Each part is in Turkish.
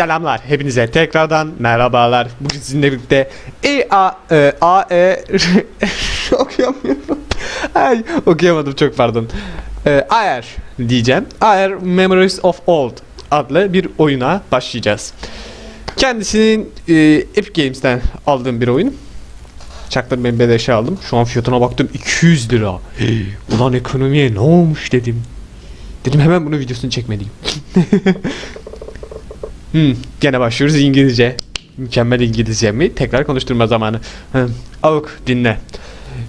Selamlar hepinize tekrardan merhabalar. Bugün sizinle birlikte E A e, A E okuyamıyorum. Ay okuyamadım çok pardon. E, AR diyeceğim. AR Memories of Old adlı bir oyuna başlayacağız. Kendisinin e, Epic Games'ten aldığım bir oyun. Çaktım ben beleşe aldım. Şu an fiyatına baktım 200 lira. Hey, ulan ekonomiye ne olmuş dedim. Dedim hemen bunu videosunu çekmeliyim. Hmm, gene başlıyoruz İngilizce. Mükemmel İngilizce mi? Tekrar konuşturma zamanı. Hı, Avuk dinle.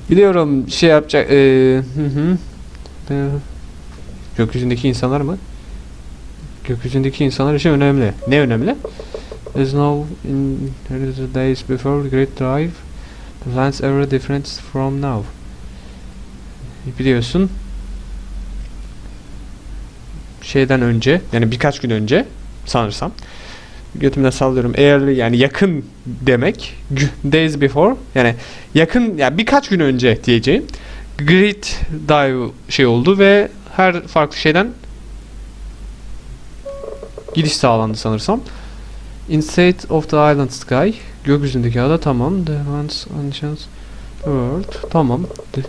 Biliyorum şey yapacak. Ee, hı hı. Ee, gökyüzündeki insanlar mı? Gökyüzündeki insanlar için önemli. Ne önemli? There's no in the days before the Great Drive. The lands ever different from now. Biliyorsun. Şeyden önce yani birkaç gün önce sanırsam. Götümden sallıyorum. Eğer yani yakın demek. Days before yani yakın yani birkaç gün önce diyeceğim. Great dive şey oldu ve her farklı şeyden gidiş sağlandı sanırsam. Inside of the island sky gökyüzündeki ada tamam. The ones ancient world tamam. The,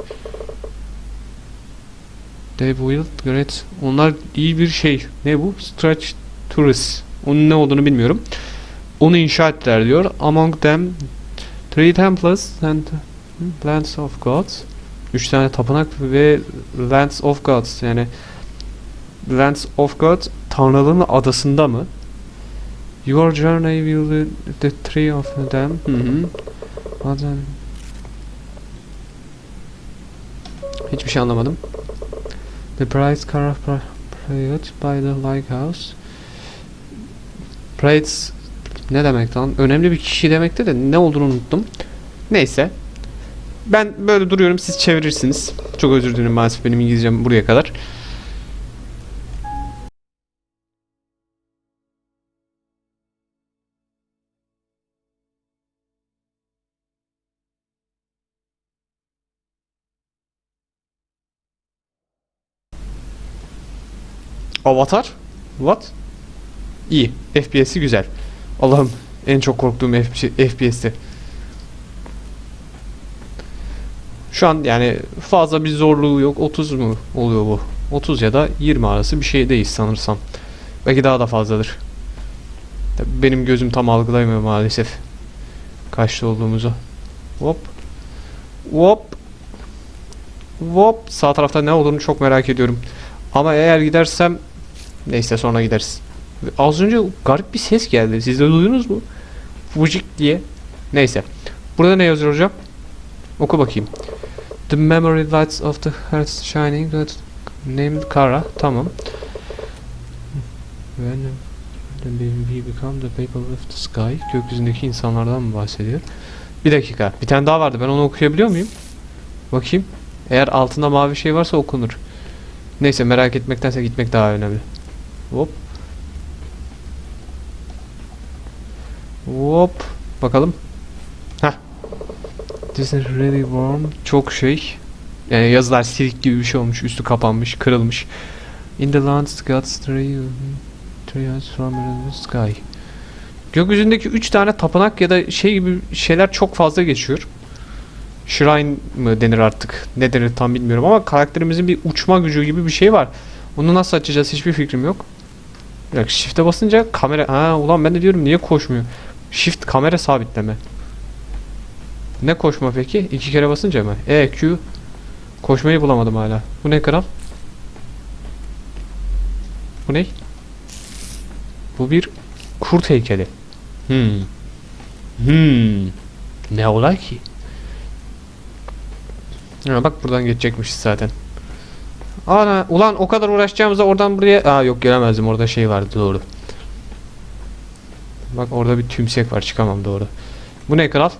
they will great onlar iyi bir şey. Ne bu? Stretch Tourist. Onun ne olduğunu bilmiyorum. Onu inşa ettiler diyor. Among them three temples and lands of gods. Üç tane tapınak ve lands of gods yani lands of gods tanrıların adasında mı? Your journey will be the three of them. Hı hı. Bazen- Hiçbir şey anlamadım. The bright car of by the lighthouse. Prates ne demek lan? Önemli bir kişi demekti de ne olduğunu unuttum. Neyse. Ben böyle duruyorum siz çevirirsiniz. Çok özür dilerim maalesef benim İngilizcem buraya kadar. Avatar? What? İyi. FPS'i güzel. Allah'ım en çok korktuğum FPS'ti. Şu an yani fazla bir zorluğu yok. 30 mu oluyor bu? 30 ya da 20 arası bir şeydeyiz sanırsam. Belki daha da fazladır. Benim gözüm tam algılayamıyor maalesef. Kaçta olduğumuzu. Hop. Hop. Hop. Sağ tarafta ne olduğunu çok merak ediyorum. Ama eğer gidersem neyse sonra gideriz. Az önce garip bir ses geldi. Siz de duydunuz mu? Vıcık diye. Neyse. Burada ne yazıyor hocam? Oku bakayım. The memory lights of the hearts shining that named Kara. Tamam. When we become the people of the sky. Gökyüzündeki insanlardan mı bahsediyor? Bir dakika. Bir tane daha vardı. Ben onu okuyabiliyor muyum? Bakayım. Eğer altında mavi şey varsa okunur. Neyse merak etmektense gitmek daha önemli. Hop. Hop. Bakalım. Heh. This is really warm. Çok şey. Yani yazılar silik gibi bir şey olmuş. Üstü kapanmış, kırılmış. In the lands gods three eyes from the sky. Gökyüzündeki üç tane tapınak ya da şey gibi şeyler çok fazla geçiyor. Shrine mı denir artık? Ne denir tam bilmiyorum ama karakterimizin bir uçma gücü gibi bir şey var. Onu nasıl açacağız hiçbir fikrim yok. Bir dakika shift'e basınca kamera... Ha ulan ben de diyorum niye koşmuyor? Shift kamera sabitleme. Ne koşma peki? İki kere basınca mı? E, Q. Koşmayı bulamadım hala. Bu ne kral? Bu ne? Bu bir kurt heykeli. Hmm. Hmm. Ne olay ki? Ha, bak buradan geçecekmişiz zaten. Ana ulan o kadar uğraşacağımıza oradan buraya Aa yok gelemezdim orada şey vardı doğru. Bak orada bir tümsek var çıkamam doğru. Bu ne kral?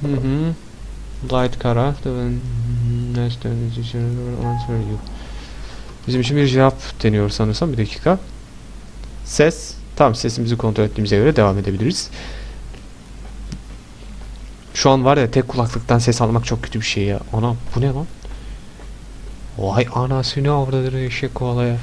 Hı hı. Light kara. Bizim için bir cevap deniyor sanırsam bir dakika. Ses. Tamam sesimizi kontrol ettiğimize göre devam edebiliriz. Şu an var ya tek kulaklıktan ses almak çok kötü bir şey ya. Ana bu ne lan? Vay anasını avradır eşek kovalaya.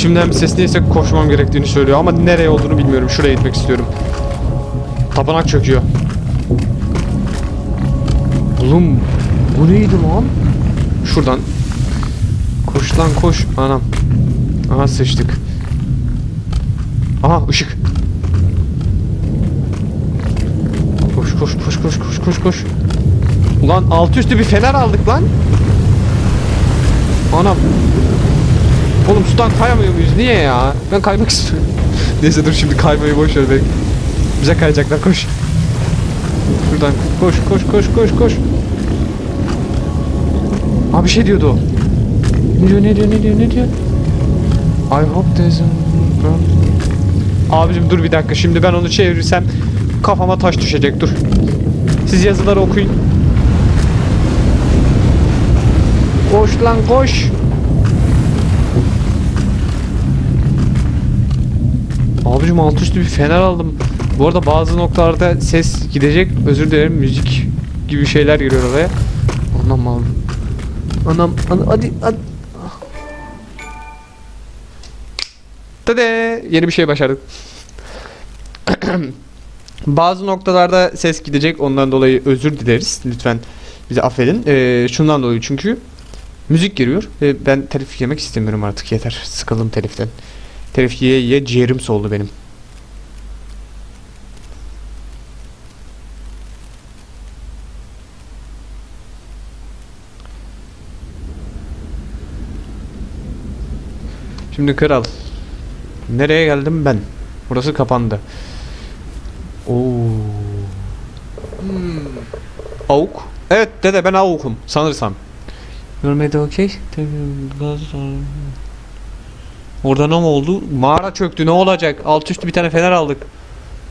İçimden bir ses neyse koşmam gerektiğini söylüyor ama nereye olduğunu bilmiyorum. Şuraya gitmek istiyorum. Tapınak çöküyor. Oğlum bu neydi lan? Şuradan. Koş lan koş. Anam. Aha sıçtık. Aha ışık. Koş koş koş koş koş koş koş. Ulan altı üstü bir fener aldık lan. Anam. Oğlum sudan kayamıyor muyuz? Niye ya? Ben kaymak istiyorum. Neyse dur şimdi kaymayı boş ver. Belki Bize kayacaklar koş. Şuradan koş koş koş koş koş. Abi bir şey diyordu. Ne diyor ne diyor ne diyor ne diyor? I hope there's a... Abicim dur bir dakika şimdi ben onu çevirirsem kafama taş düşecek dur. Siz yazıları okuyun. Koş lan koş. Abicim alt üstü bir fener aldım. Bu arada bazı noktalarda ses gidecek. Özür dilerim müzik gibi şeyler geliyor oraya. Anam abi. Anam, anam hadi hadi. Tade yeni bir şey başardık. Bazı noktalarda ses gidecek ondan dolayı özür dileriz. Lütfen bizi affedin. Ee, şundan dolayı çünkü müzik giriyor ve ben telif yemek istemiyorum artık yeter. Sıkıldım teliften. Telif yiye yiye ciğerim soldu benim. Şimdi kral. Nereye geldim ben? Burası kapandı. Oo. Hmm. Avuk. Evet dede ben avukum sanırsam. Görmedi okey. Orada ne oldu? Mağara çöktü ne olacak? Alt üstü bir tane fener aldık.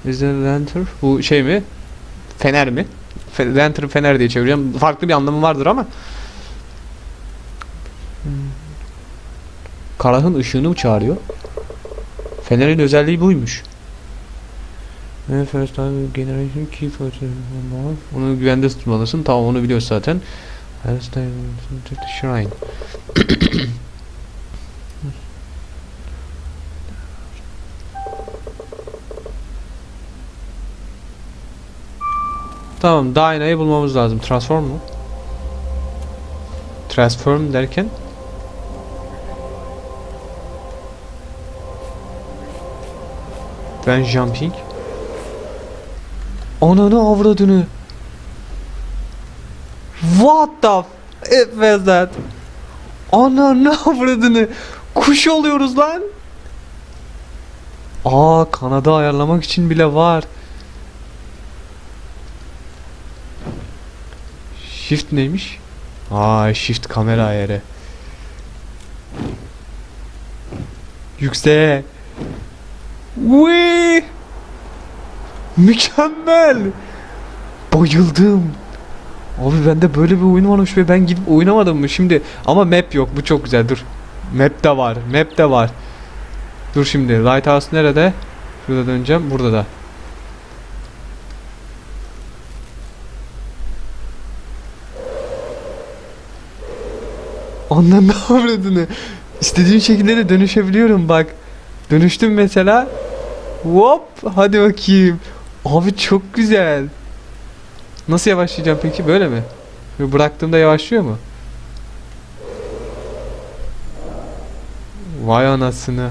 Is lantern? Bu şey mi? Fener mi? Fe lantern fener diye çevireceğim. Farklı bir anlamı vardır ama. Hmm. Karahın ışığını mı çağırıyor? Fenerin özelliği buymuş. First time generation keep Onu güvende tutmalısın. Tamam onu biliyoruz zaten. First time shrine. Tamam, Dinah'yı bulmamız lazım. Transform mu? Transform derken? Ben jumping. Ananı avradını. What the f was that? Ananı avradını. Kuş oluyoruz lan. Aa kanadı ayarlamak için bile var. Shift neymiş? Aa shift kamera ayarı. Yükseğe. Wee! Mükemmel. Bayıldım. Abi bende böyle bir oyun varmış ve ben gidip oynamadım mı şimdi? Ama map yok. Bu çok güzel. Dur. Map de var. Map de var. Dur şimdi. Lighthouse nerede? Şurada döneceğim. Burada da. Annem ne avradını. İstediğim şekilde de dönüşebiliyorum bak. Dönüştüm mesela. Hop hadi bakayım. Abi çok güzel. Nasıl yavaşlayacağım peki böyle mi? Bıraktığımda yavaşlıyor mu? Vay anasını.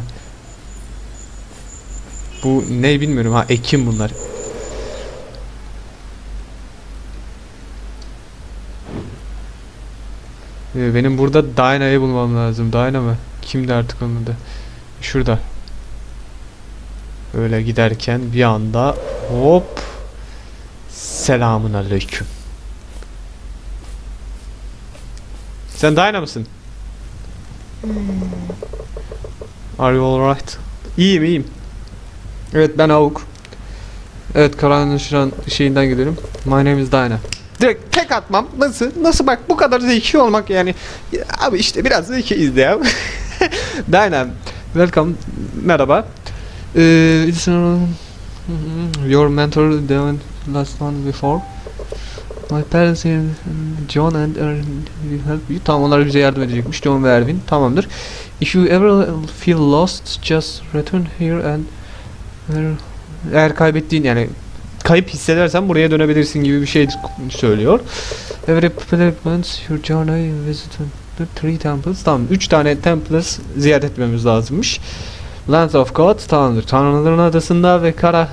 Bu ne bilmiyorum ha ekim bunlar. Ee, Benim burada Dinah'yı bulmam lazım. Dinah mı? Kimdi artık onun adı? Şurada. Öyle giderken bir anda hop selamun aleyküm. Sen Dinah mısın? Are you alright? İyiyim iyiyim. Evet ben Avuk. Evet karanlık şeyinden gidelim. My name is Dinah. Direkt tek atmam. Nasıl? Nasıl bak bu kadar zeki olmak yani. Ya abi işte biraz zekiyiz de ya. Dinah. Welcome. Merhaba. Ee, it's uh, your mentor the last one before. My parents here, John and Erwin help you. Tamam onlar bize yardım edecekmiş. John ve Erwin. Tamamdır. If you ever feel lost, just return here and eğer kaybettiğin yani kayıp hissedersen buraya dönebilirsin gibi bir şey söylüyor. Every pilgrimage your journey visit the three temples. Tamam 3 tane temples ziyaret etmemiz lazımmış. Lands of God tamamdır. Tanrıların adasında ve Kara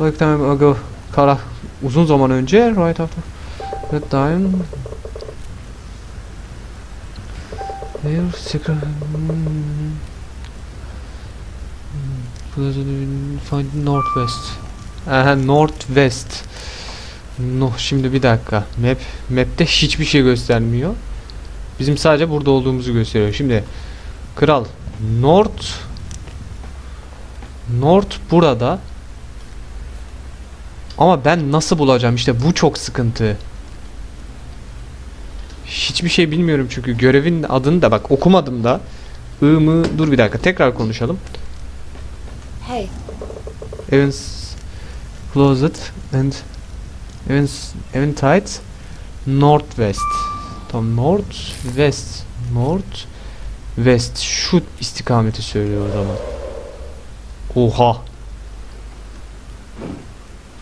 Long time ago Kara uzun zaman önce right after that time Here secret hmm. Hmm. Find northwest Aha northwest No şimdi bir dakika. Map map'te hiçbir şey göstermiyor. Bizim sadece burada olduğumuzu gösteriyor. Şimdi Kral North North burada. Ama ben nasıl bulacağım? İşte bu çok sıkıntı. Hiçbir şey bilmiyorum çünkü görevin adını da bak okumadım da. I mı? Dur bir dakika tekrar konuşalım. Hey, Evans Closet and Evans Eventide Northwest. Tam North West North West şu istikameti söylüyor o zaman. Oha.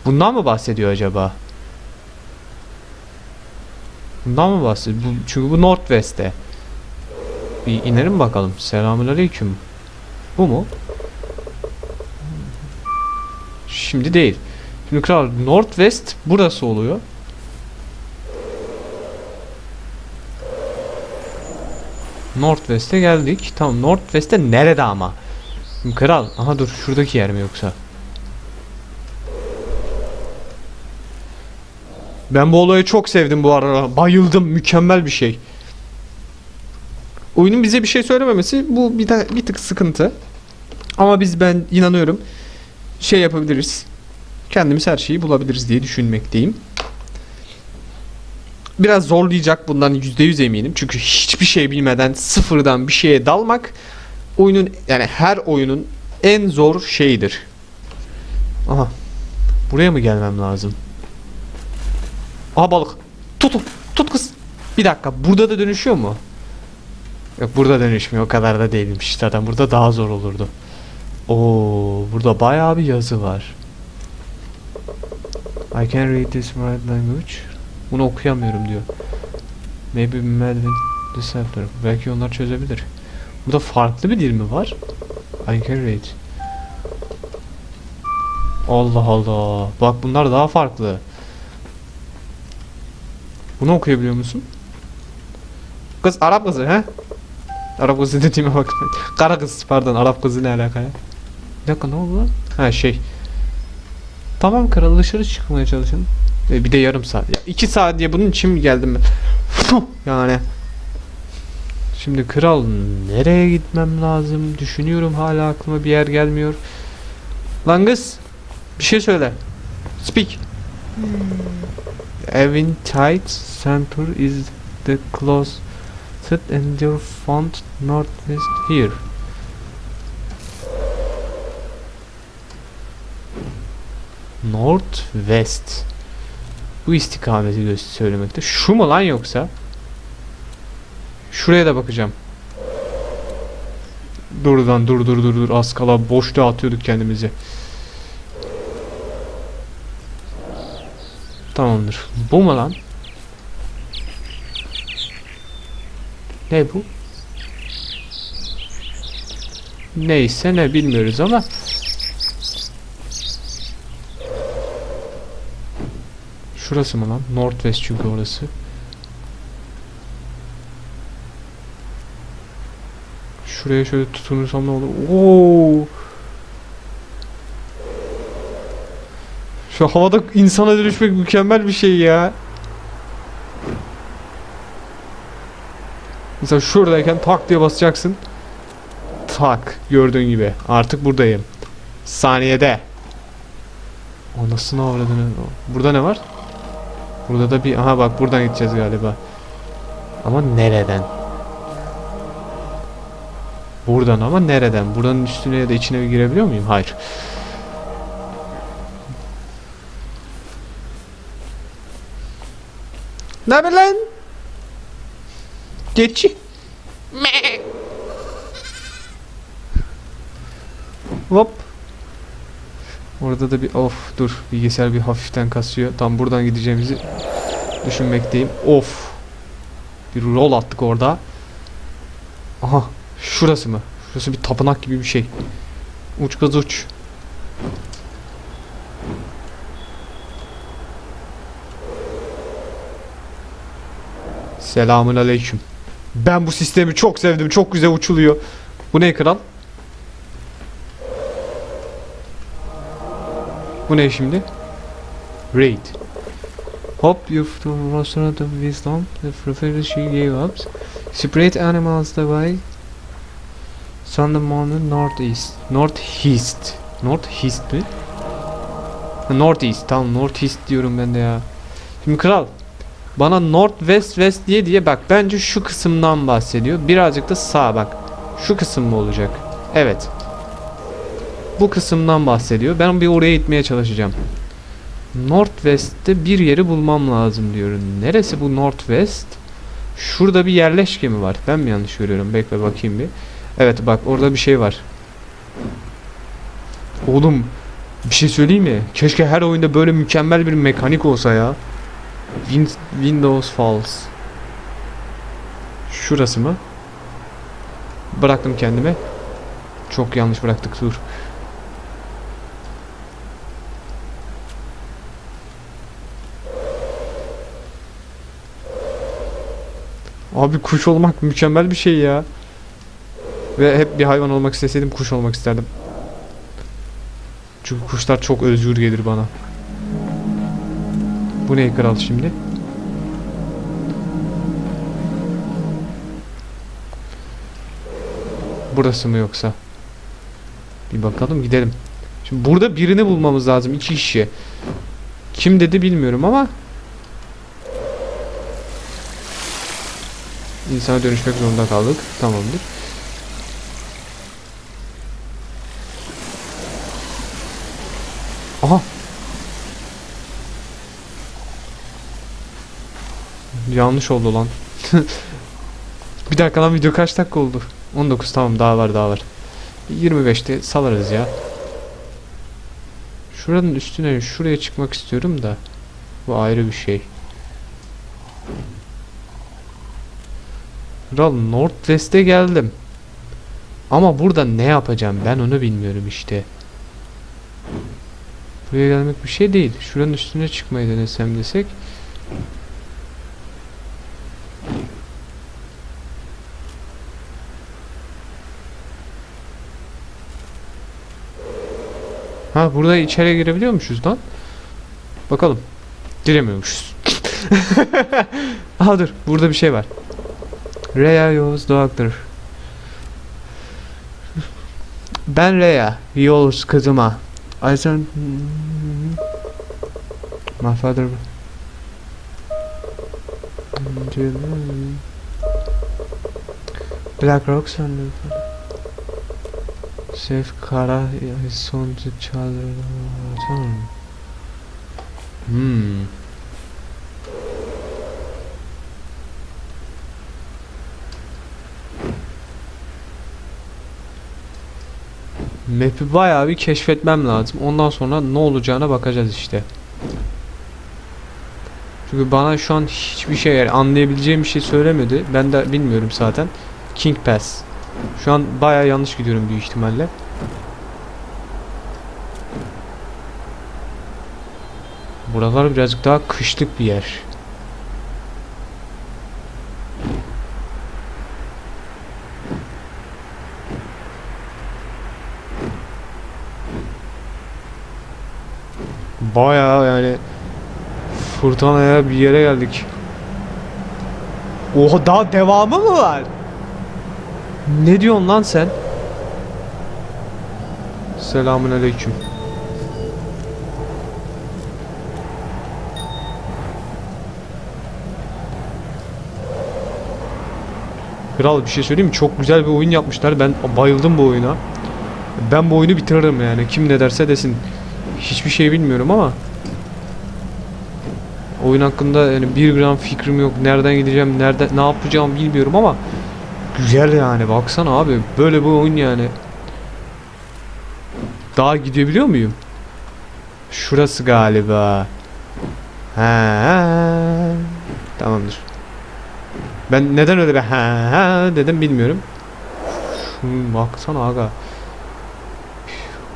Bundan mı bahsediyor acaba? Bundan mı bahsediyor? Bu, çünkü bu Northwest'te. Bir inelim bakalım. Selamünaleyküm. Bu mu? Şimdi değil. Kral Northwest burası oluyor. Northwest'e geldik. Tamam Northwest'te nerede ama? Kral. Aha dur şuradaki yer mi yoksa? Ben bu olayı çok sevdim bu arada. Bayıldım. Mükemmel bir şey. Oyunun bize bir şey söylememesi bu bir, bir tık sıkıntı. Ama biz ben inanıyorum şey yapabiliriz. Kendimiz her şeyi bulabiliriz diye düşünmekteyim. Biraz zorlayacak bundan %100 eminim. Çünkü hiçbir şey bilmeden sıfırdan bir şeye dalmak oyunun yani her oyunun en zor şeyidir. Aha. Buraya mı gelmem lazım? Aha balık. Tutun. Tut kız. Bir dakika. Burada da dönüşüyor mu? Yok burada dönüşmüyor. O kadar da değilmiş. Zaten burada daha zor olurdu. Oo, burada bayağı bir yazı var. I can read this right language. Bunu okuyamıyorum diyor. Maybe Melvin Decipher. Belki onlar çözebilir. Burada farklı bir dil mi var? I can read. Allah Allah. Bak bunlar daha farklı. Bunu okuyabiliyor musun? Kız Arap kızı he? Arap kızı dediğime bak. Kara kız pardon Arap kızı ne alaka ya? Bir dakika ne oldu lan? Ha şey. Tamam kral dışarı çıkmaya çalışın. E, bir de yarım saat. Ya iki saat diye bunun için mi geldim ben? Yani. Şimdi kral nereye gitmem lazım? Düşünüyorum hala aklıma bir yer gelmiyor. Lan kız bir şey söyle. Speak. Eventide Center is the closest and your found northwest here. Northwest. Bu istikameti söylemekte. Şu mu lan yoksa? Şuraya da bakacağım. Dur lan dur dur dur dur az kala boşluğa atıyorduk kendimizi. Tamamdır. Bu mu lan? Ne bu? Neyse ne bilmiyoruz ama Şurası mı lan? Northwest çünkü orası. Şuraya şöyle tutunursam ne olur? Oo! Şu havada insana dönüşmek mükemmel bir şey ya. Mesela şuradayken tak diye basacaksın. Tak gördüğün gibi. Artık buradayım. Saniyede. Anasını avradını. Burada ne var? Burada da bir aha bak buradan gideceğiz galiba. Ama nereden? Buradan ama nereden? Buranın üstüne ya da içine bir girebiliyor muyum? Hayır. Ne haber lan? Geçi. Hop. Orada da bir of dur bilgisayar bir hafiften kasıyor. Tam buradan gideceğimizi düşünmekteyim. Of. Bir rol attık orada. Aha şurası mı? Şurası bir tapınak gibi bir şey. Uç kız uç. Selamun aleyküm. Ben bu sistemi çok sevdim. Çok güzel uçuluyor. Bu ne kral? Bu ne şimdi? Raid. Hop you've the restaurant of wisdom. The professor she gave up. Separate animals the way. Sunday morning northeast. Northeast. Northeast mi? Northeast. Tamam northeast diyorum ben de ya. Şimdi kral. Bana north west west diye diye bak bence şu kısımdan bahsediyor. Birazcık da sağ bak. Şu kısım mı olacak? Evet. Bu kısımdan bahsediyor. Ben bir oraya gitmeye çalışacağım. Northwest'te bir yeri bulmam lazım diyorum. Neresi bu Northwest? Şurada bir yerleşke mi var? Ben mi yanlış görüyorum? Bekle bakayım bir. Evet bak orada bir şey var. Oğlum bir şey söyleyeyim mi? Keşke her oyunda böyle mükemmel bir mekanik olsa ya. Win- Windows Falls. Şurası mı? Bıraktım kendime. Çok yanlış bıraktık dur. Abi kuş olmak mükemmel bir şey ya. Ve hep bir hayvan olmak isteseydim kuş olmak isterdim. Çünkü kuşlar çok özgür gelir bana. Bu ne kral şimdi? Burası mı yoksa? Bir bakalım gidelim. Şimdi burada birini bulmamız lazım. iki kişi. Kim dedi bilmiyorum ama İnsana dönüşmek zorunda kaldık. Tamamdır. Aha. Yanlış oldu lan. bir dakika lan video kaç dakika oldu? 19 tamam daha var daha var. 25'te salarız ya. Şuranın üstüne şuraya çıkmak istiyorum da. Bu ayrı bir şey. Kral Northwest'e geldim. Ama burada ne yapacağım ben onu bilmiyorum işte. Buraya gelmek bir şey değil. Şuranın üstüne çıkmayı denesem desek. Ha burada içeri girebiliyormuşuz lan. Bakalım. Giremiyormuşuz. Aha dur burada bir şey var. Rhea Yavuz Doctor. Ben Rhea, Yavuz kızıma. I sent... My father... Black Rocks and... Safe Kara son child... Hmm. Map'i bayağı bir keşfetmem lazım. Ondan sonra ne olacağına bakacağız işte. Çünkü bana şu an hiçbir şey yani anlayabileceğim bir şey söylemedi. Ben de bilmiyorum zaten. King Pass. Şu an bayağı yanlış gidiyorum büyük ihtimalle. Buralar birazcık daha kışlık bir yer. Bayağı yani fırtınaya bir yere geldik. Oha daha devamı mı var? Ne diyorsun lan sen? Selamun aleyküm. Kral bir şey söyleyeyim mi? Çok güzel bir oyun yapmışlar. Ben bayıldım bu oyuna. Ben bu oyunu bitiririm yani. Kim ne derse desin. Hiçbir şey bilmiyorum ama Oyun hakkında yani bir gram fikrim yok. Nereden gideceğim, nerede ne yapacağım bilmiyorum ama güzel yani. Baksana abi. Böyle bir oyun yani. Daha gidebiliyor muyum? Şurası galiba. Ha. Tamamdır. Ben neden öyle bir ha, dedim bilmiyorum. Şu baksana aga.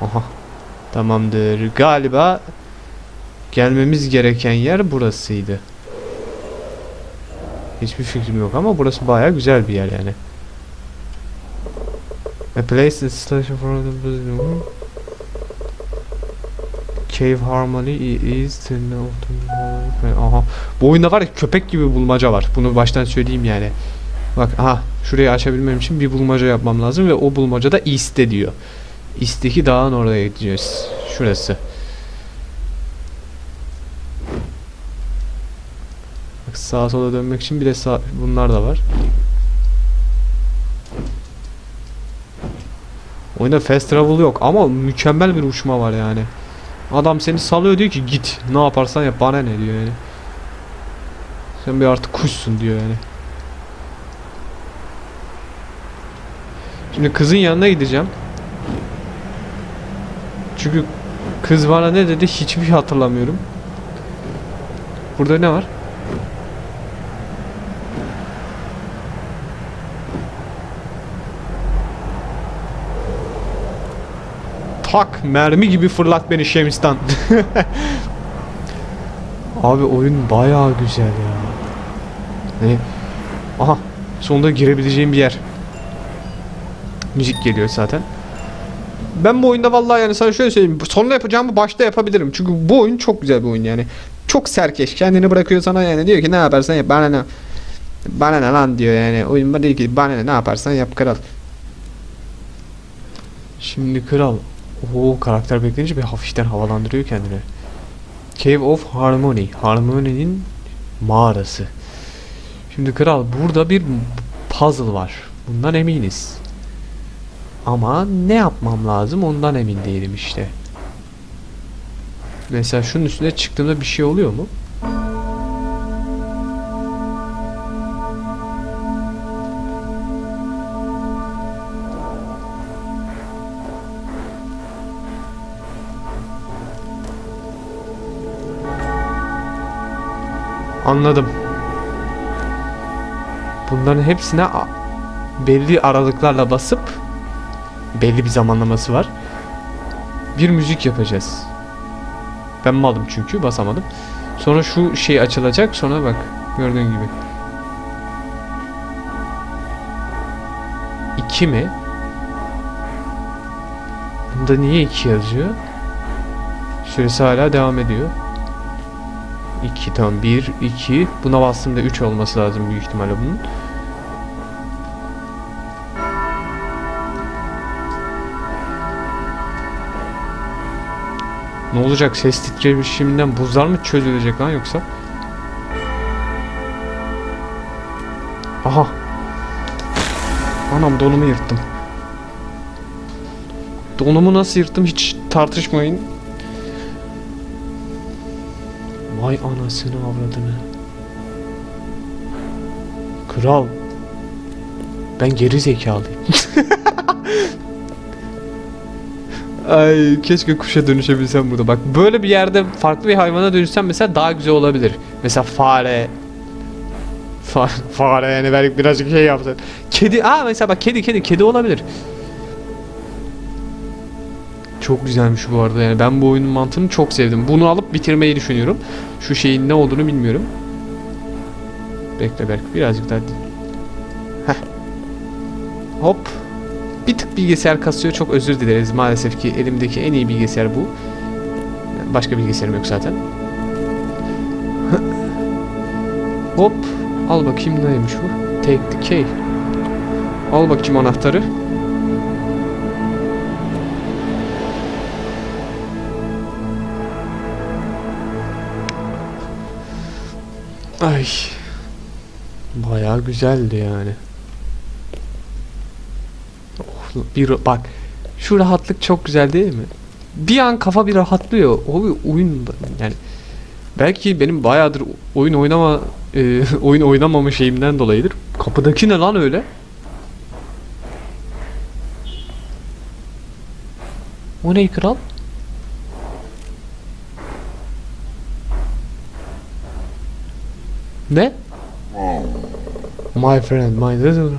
Aha. Tamamdır. Galiba gelmemiz gereken yer burasıydı. Hiçbir fikrim yok ama burası baya güzel bir yer yani. A place is station for the Cave Harmony is Aha. Bu oyunda var ya köpek gibi bulmaca var. Bunu baştan söyleyeyim yani. Bak aha şurayı açabilmem için bir bulmaca yapmam lazım ve o bulmaca da East'te diyor. East'teki dağın oraya gideceğiz. Şurası. Bak sağa sola dönmek için bir de sağ bunlar da var. Oyunda fast travel yok ama mükemmel bir uçma var yani. Adam seni salıyor diyor ki git ne yaparsan yap bana ne diyor yani. Sen bir artık kuşsun diyor yani. Şimdi kızın yanına gideceğim. Çünkü kız bana ne dedi hiçbir şey hatırlamıyorum. Burada ne var? Tak mermi gibi fırlat beni Şemistan. Abi oyun bayağı güzel ya. Hani aha sonunda girebileceğim bir yer. Müzik geliyor zaten. Ben bu oyunda vallahi yani sana şöyle söyleyeyim. Sonunda yapacağımı başta yapabilirim. Çünkü bu oyun çok güzel bir oyun yani. Çok serkeş. Kendini bırakıyor sana yani. Diyor ki ne yaparsan yap. Bana ne. Bana ne lan diyor yani. Oyun diyor ki bana ne, ne yaparsan yap kral. Şimdi kral. Oo karakter bekleyince bir hafiften havalandırıyor kendini. Cave of Harmony. Harmony'nin mağarası. Şimdi kral burada bir puzzle var. Bundan eminiz. Ama ne yapmam lazım ondan emin değilim işte. Mesela şunun üstüne çıktığımda bir şey oluyor mu? Anladım. Bunların hepsine belli aralıklarla basıp belli bir zamanlaması var. Bir müzik yapacağız. Ben malım çünkü basamadım. Sonra şu şey açılacak. Sonra bak gördüğün gibi. 2 mi? Bunda niye 2 yazıyor? Süresi hala devam ediyor. 2 tamam 1 2 buna bastığımda 3 olması lazım büyük ihtimalle bunun. Ne olacak ses titreşiminden buzlar mı çözülecek lan yoksa? Aha. Anam donumu yırttım. Donumu nasıl yırttım hiç tartışmayın. Vay anasını avradını. Kral. Ben geri zekalıyım. Ay keşke kuşa dönüşebilsem burada. Bak böyle bir yerde farklı bir hayvana dönüşsem mesela daha güzel olabilir. Mesela fare. Fa fare yani belki birazcık şey yapsın. Kedi. Aa mesela bak kedi kedi kedi olabilir. Çok güzelmiş bu arada yani ben bu oyunun mantığını çok sevdim. Bunu alıp bitirmeyi düşünüyorum. Şu şeyin ne olduğunu bilmiyorum. Bekle belki birazcık daha. Heh. Hop. Bir tık bilgisayar kasıyor. Çok özür dileriz. Maalesef ki elimdeki en iyi bilgisayar bu. Başka bilgisayarım yok zaten. Hop. Al bakayım neymiş bu. Take the key. Al bakayım anahtarı. Ay. Bayağı güzeldi yani. Oh, bir bak şu rahatlık çok güzel değil mi? Bir an kafa bir rahatlıyor. O bir oyun yani Belki benim bayağıdır oyun oynama e, oyun oynamama şeyimden dolayıdır. Kapıdaki ne lan öyle? O ne kral? Ne? My friend, my little...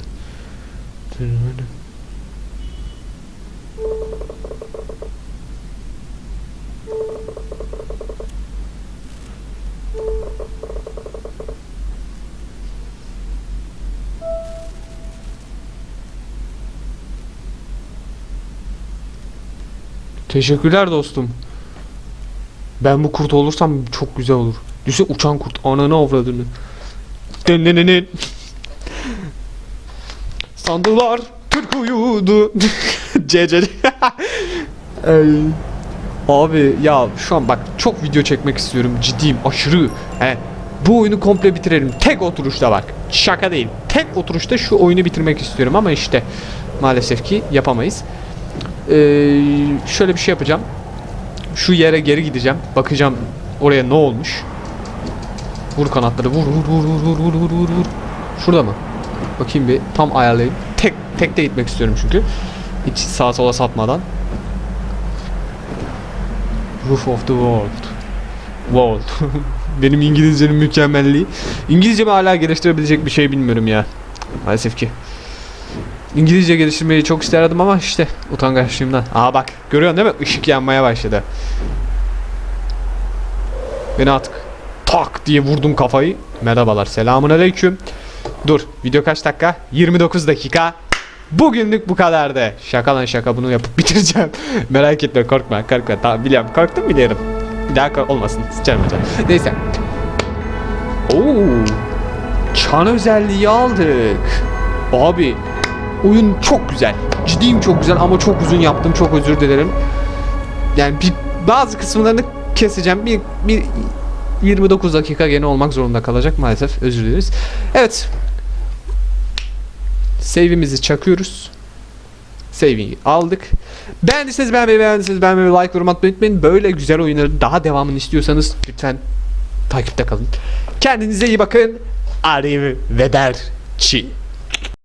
Teşekkürler dostum. Ben bu kurt olursam çok güzel olur. Düşün uçan kurt ananı avradını. Denenenen. Sandılar Türk uyudu. CC. Abi ya şu an bak çok video çekmek istiyorum ciddiyim aşırı. He, bu oyunu komple bitirelim. Tek oturuşta bak. Şaka değil. Tek oturuşta şu oyunu bitirmek istiyorum ama işte maalesef ki yapamayız. Ee, şöyle bir şey yapacağım. Şu yere geri gideceğim. Bakacağım oraya ne olmuş. Vur kanatları. Vur vur vur vur vur vur vur vur. Şurada mı? Bakayım bir tam ayarlayayım. Tek tek de gitmek istiyorum çünkü. Hiç sağa sola sapmadan. Roof of the World. World. Benim İngilizcenin mükemmelliği. İngilizcemi hala geliştirebilecek bir şey bilmiyorum ya. Maalesef ki. İngilizce geliştirmeyi çok isterdim ama işte utangaçlığımdan. Aa bak görüyorsun değil mi? Işık yanmaya başladı. Beni artık tak diye vurdum kafayı. Merhabalar selamun aleyküm. Dur video kaç dakika? 29 dakika. Bugünlük bu kadardı. Şaka lan şaka bunu yapıp bitireceğim. Merak etme korkma korkma. Tamam biliyorum korktum biliyorum. Bir daha kork- olmasın. Sıçarım hocam. Neyse. Oo. Çan özelliği aldık. Abi oyun çok güzel. Ciddiyim çok güzel ama çok uzun yaptım. Çok özür dilerim. Yani bir, bazı kısımlarını keseceğim. Bir, bir 29 dakika gene olmak zorunda kalacak maalesef. Özür dileriz. Evet. Save'imizi çakıyoruz. Save'i aldık. Beğendiyseniz beğenmeyi, beğendiyseniz beğenmeyi, like, yorum atmayı unutmayın. Böyle güzel oyunların daha devamını istiyorsanız lütfen takipte kalın. Kendinize iyi bakın. Arrivederci.